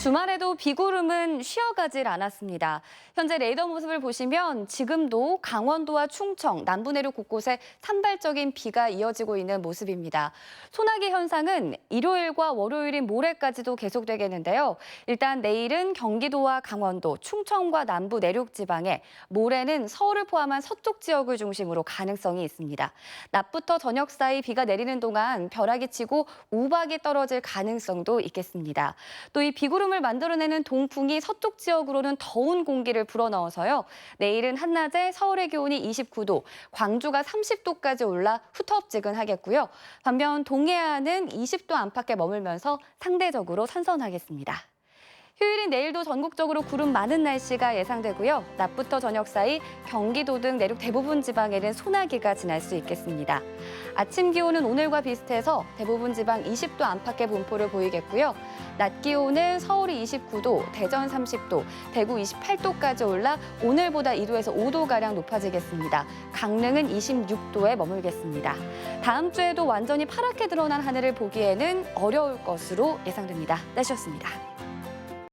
주말에도 비구름은 쉬어가질 않았습니다. 현재 레이더 모습을 보시면 지금도 강원도와 충청, 남부 내륙 곳곳에 산발적인 비가 이어지고 있는 모습입니다. 소나기 현상은 일요일과 월요일인 모레까지도 계속되겠는데요. 일단 내일은 경기도와 강원도, 충청과 남부 내륙 지방에, 모레는 서울을 포함한 서쪽 지역을 중심으로 가능성이 있습니다. 낮부터 저녁 사이 비가 내리는 동안 벼락이 치고 우박이 떨어질 가능성도 있겠습니다. 또 이 비구름 을 만들어내는 동풍이 서쪽 지역으로는 더운 공기를 불어넣어서요. 내일은 한낮에 서울의 기온이 29도, 광주가 30도까지 올라 후텁지근하겠고요. 반면 동해안은 20도 안팎에 머물면서 상대적으로 선선하겠습니다. 휴일인 내일도 전국적으로 구름 많은 날씨가 예상되고요. 낮부터 저녁 사이 경기도 등 내륙 대부분 지방에는 소나기가 지날 수 있겠습니다. 아침 기온은 오늘과 비슷해서 대부분 지방 20도 안팎의 분포를 보이겠고요. 낮 기온은 서울이 29도, 대전 30도, 대구 28도까지 올라 오늘보다 2도에서 5도가량 높아지겠습니다. 강릉은 26도에 머물겠습니다. 다음 주에도 완전히 파랗게 드러난 하늘을 보기에는 어려울 것으로 예상됩니다. 날씨였습니다.